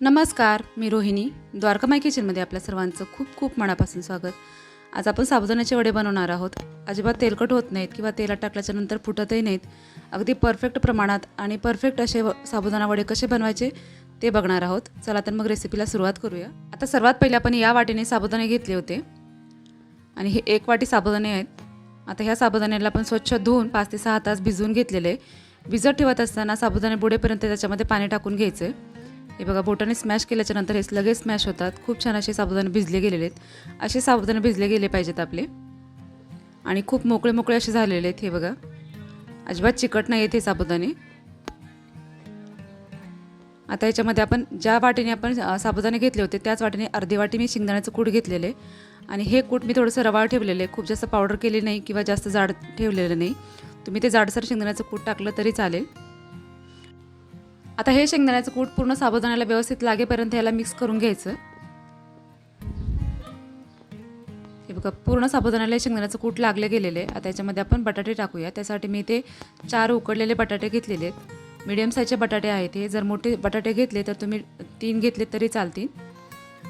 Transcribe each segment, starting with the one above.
नमस्कार मी रोहिणी. द्वारकामाई किचनमध्ये आपल्या सर्वांचं खूप खूप मनापासून स्वागत. आज आपण साबुदाण्याचे वडे बनवणार आहोत. अजिबात तेलकट होत नाहीत किंवा तेलात टाकल्याच्यानंतर फुटतही नाहीत. अगदी परफेक्ट प्रमाणात आणि परफेक्ट असे साबुदाणा वडे कसे बनवायचे ते बघणार आहोत. चला तर मग रेसिपीला सुरुवात करूया. आता सर्वात पहिले आपण या वाटीने साबुदाणे घेतले होते. आणि हे एक वाटी साबुदाणे आहेत. आता ह्या साबुदाण्याला आपण स्वच्छ धुवून पाच ते सहा तास भिजवून घेतलेले भिजत ठेवत असताना साबुदाणे बुडेपर्यंत त्याच्यामध्ये पाणी टाकून घ्यायचे हे बघा बोटाने स्मॅश केल्याच्यानंतर हे लगेच स्मॅश होतात. खूप छान असे साबुदाणे भिजले गेलेले आहेत. असे साबुदाणे भिजले गेले पाहिजेत आपले. आणि खूप मोकळे मोकळे असे झालेले आहेत हे बघा. अजिबात चिकट नाही आहेत हे साबुदाणे. आता याच्यामध्ये आपण ज्या वाटीने आपण साबुदाणे घेतले होते त्याच वाटीने अर्धी वाटी मी शेंगदाण्याचं कूट घेतलेले आणि हे कूट मी थोडंसं रवाळ ठेवलेलं आहे. खूप जास्त पावडर केले नाही किंवा जास्त जाड ठेवलेलं नाही. तुम्ही ते जाडसर शेंगदाण्याचं कूट टाकलं तरी चालेल. आता हे शेंगदाण्याचं कूट पूर्ण साबुदाण्याला व्यवस्थित लागेपर्यंत याला मिक्स करून घ्यायचं. हे बघा पूर्ण साबुदाण्याला शेंगदाण्याचं कूट लागले गेलेले आता याच्यामध्ये आपण बटाटे टाकूया. त्यासाठी मी ते चार उकडलेले बटाटे घेतलेले आहेत. मीडियम साईजचे बटाटे आहेत हे. जर मोठे बटाटे घेतले तर तुम्ही तीन घेतले तरी चालतील.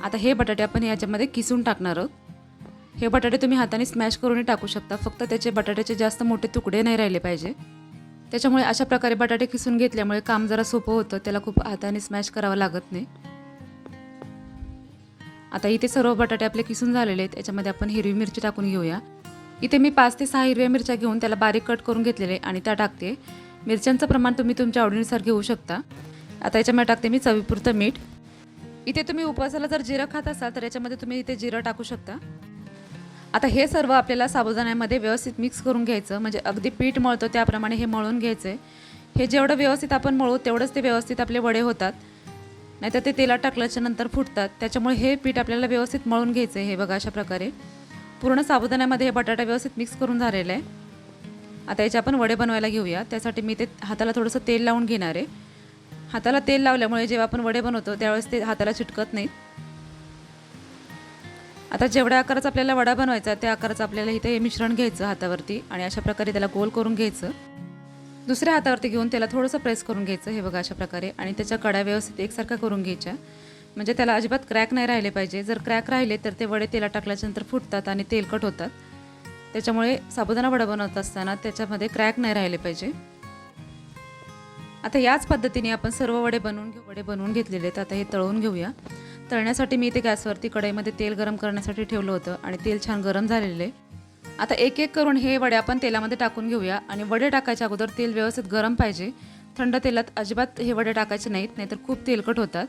आता हे बटाटे आपण याच्यामध्ये किसून टाकणार आहोत. हे बटाटे तुम्ही हाताने स्मॅश करूनही टाकू शकता. फक्त त्याचे बटाट्याचे जास्त मोठे तुकडे नाही राहिले पाहिजे. त्याच्यामुळे अशा प्रकारे बटाटे किसून घेतल्यामुळे काम जरा सोपं होतं. त्याला खूप हाताने स्मॅश करावं लागत नाही. आता इथे सर्व बटाटे आपले किसून झालेले आहेत. याच्यामध्ये आपण हिरवी मिरची टाकून घेऊया. इथे मी पाच ते सहा हिरव्या मिरच्या घेऊन त्याला बारीक कट करून घेतलेले आणि त्या टाकते. मिरच्यांचं प्रमाण तुम्ही तुमच्या आवडीनुसार घेऊ शकता. आता याच्यामध्ये टाकते मी चवीपुरतं मीठ. इथे तुम्ही उपवासाला जर जिरं खात असाल तर याच्यामध्ये तुम्ही इथे जिरं टाकू शकता. आता हे सर्व आपल्याला साबुदाण्यामध्ये व्यवस्थित मिक्स करून घ्यायचं म्हणजे अगदी पीठ मळतो त्याप्रमाणे हे मळून घ्यायचं आहे हे जेवढं व्यवस्थित आपण मळू तेवढंच ते व्यवस्थित आपले वडे होतात. नाहीतर ते तेलात टाकल्याच्या नंतर फुटतात. त्याच्यामुळे हे पीठ आपल्याला व्यवस्थित मळून घ्यायचं आहे हे बघा अशा प्रकारे. पूर्ण साबुदाण्यामध्ये हे बटाटा व्यवस्थित मिक्स करून झालेलं आहे. आता याचे आपण वडे बनवायला घेऊया. त्यासाठी मी ते हाताला थोडंसं तेल लावून घेणार आहे. हाताला तेल लावल्यामुळे जेव्हा आपण वडे बनवतो त्यावेळेस ते हाताला चिटकत नाहीत. आता जेवढ्या आकाराचा आपल्याला वडा बनवायचा त्या आकाराचं आपल्याला इथे हे मिश्रण घ्यायचं हातावरती आणि अशा प्रकारे त्याला गोल करून घ्यायचं. दुसऱ्या हातावरती घेऊन त्याला थोडंसं प्रेस करून घ्यायचं हे बघा अशा प्रकारे. आणि त्याच्या कड्या व्यवस्थित एकसारख्या करून घ्यायच्या. म्हणजे त्याला अजिबात क्रॅक नाही राहिले पाहिजे. जर क्रॅक राहिले तर ते वडे तेला टाकल्याच्यानंतर फुटतात आणि तेलकट होतात. त्याच्यामुळे साबुदाणा वडा बनवत असताना त्याच्यामध्ये क्रॅक नाही राहिले पाहिजे. आता याच पद्धतीने आपण सर्व वडे बनवून घेऊ वडे बनवून घेतलेले आहेत. आता हे तळून घेऊया. तळण्यासाठी मी इथे गॅसवरती कढईमध्ये तेल गरम करण्यासाठी ठेवलं होतं आणि तेल छान गरम झालेलं आहे. आता एक एक करून हे वडे आपण तेलामध्ये टाकून घेऊया आणि वडे टाकायच्या अगोदर तेल व्यवस्थित गरम पाहिजे. थंड तेलात अजिबात हे वडे टाकायचे नाहीत नाहीतर खूप तेलकट होतात.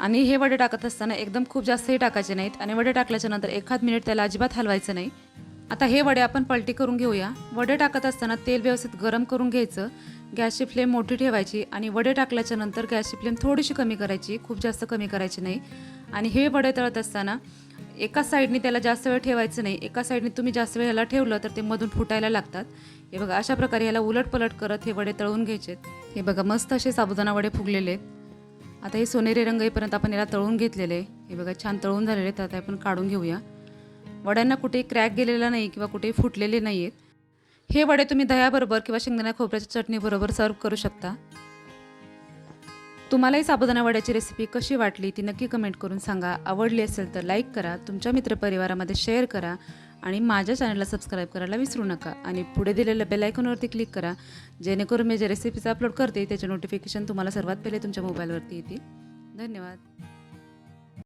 आणि हे वडे टाकत असताना एकदम खूप जास्तही टाकायचे नाहीत आणि वडे टाकल्याच्यानंतर एखाद मिनिट त्याला अजिबात हलवायचं नाही. आता हे वडे आपण पलटी करून घेऊया. वडे टाकत असताना तेल व्यवस्थित गरम करून घ्यायचं. गॅसची फ्लेम मोठी ठेवायची आणि वडे टाकल्याच्या नंतर गॅसची फ्लेम थोडीशी कमी करायची. खूप जास्त कमी करायची नाही. आणि हे वडे तळत असताना एका साईडने त्याला जास्त वेळ ठेवायचं नाही. एका साईडने तुम्ही जास्त वेळ ह्याला ठेवलं तर ते मधून फुटायला लागतात. हे बघा अशा प्रकारे ह्याला उलट पलट करत हे वडे तळून घ्यायचे. हे बघा मस्त असे साबुदाणा वडे फुगलेले. आहेत आता हे सोनेरी रंग येईपर्यंत आपण याला तळून घेतलेले. हे बघा छान तळून झालेले तर आता आपण काढून घेऊया. वड्यांना कुठेही क्रॅक गेलेला नाही किंवा कुठेही फुटलेले नाही आहेत हे वडे तुम्ही दह्याबरोबर किंवा शेंगदाणा खोबऱ्याच्या चटणीबरोबर सर्व करू शकता. तुम्हालाही साबुदाणा वड्याची रेसिपी कशी वाटली ती नक्की कमेंट करून सांगा. आवडली असेल तर लाईक करा तुमच्या मित्रपरिवारामध्ये शेअर करा आणि माझ्या चॅनलला सबस्क्राईब करायला विसरू नका. आणि पुढे दिलेल्या बेल आयकॉनवरती क्लिक करा जेणेकरून मी जे रेसिपीज अपलोड करते त्याचे नोटिफिकेशन तुम्हाला सर्वात पहिले तुमच्या मोबाईलवरती येतील. धन्यवाद.